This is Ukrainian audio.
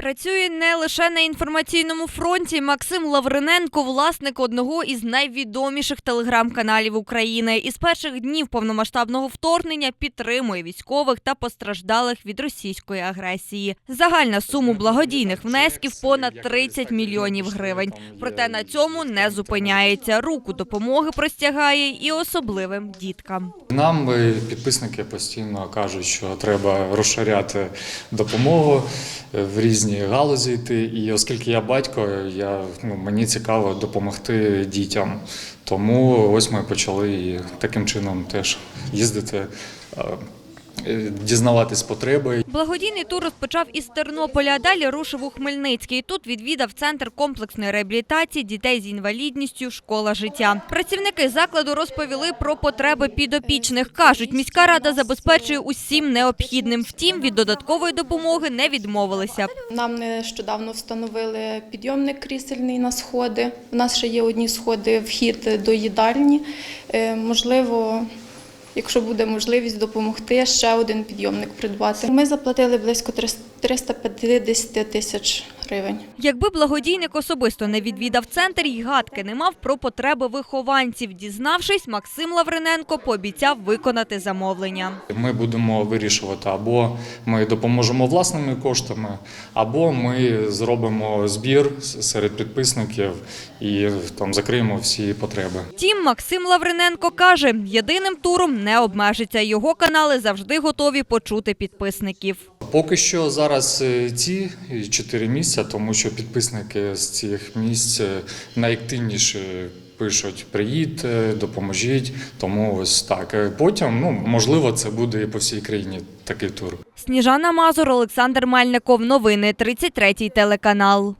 Працює не лише на інформаційному фронті. Максим Лавриненко, власник одного із найвідоміших телеграм-каналів України. Із перших днів повномасштабного вторгнення підтримує військових та постраждалих від російської агресії. Загальна сума благодійних внесків понад 30 мільйонів гривень. Проте на цьому не зупиняється. Руку допомоги простягає і особливим діткам. Нам підписники постійно кажуть, що треба розширяти допомогу в різні галузі йти. І оскільки я батько, я, ну, мені цікаво допомогти дітям. Тому ось ми почали і таким чином теж їздити, е, дізнаватись потреби. Благодійний тур розпочав із Тернополя. а Далі рушив у Хмельницький. Тут відвідав центр комплексної реабілітації дітей з інвалідністю Школа життя. Працівники закладу розповіли про потреби підопічних. кажуть, міська рада забезпечує усім необхідним. Втім, від додаткової допомоги не відмовилися. Нам нещодавно встановили підйомник крісельний на сходи. У нас ще є одні сходи вхід до їдальні. Е, Можливо, якщо буде можливість допомогти, ще один підйомник придбати. Ми заплатили близько 350 тисяч гривень. Якби благодійник особисто не відвідав центр, й гадки не мав про потреби вихованців. Дізнавшись, Максим Лавриненко пообіцяв виконати замовлення. Ми будемо вирішувати або ми допоможемо власними коштами, або ми зробимо збір серед підписників і там закриємо всі потреби. Втім, Максим Лавриненко каже, єдиним туром не обмежиться. Його канали завжди готові почути підписників. Поки що зараз е, ці чотири місця, тому що підписники з цих місць е, найактивніше пишуть приїдьте, допоможіть. Тому ось так. Е, Потім, ну можливо, це буде і по всій країні такий тур. Сніжана Мазур, Олександр Мельников. Новини 33 телеканал.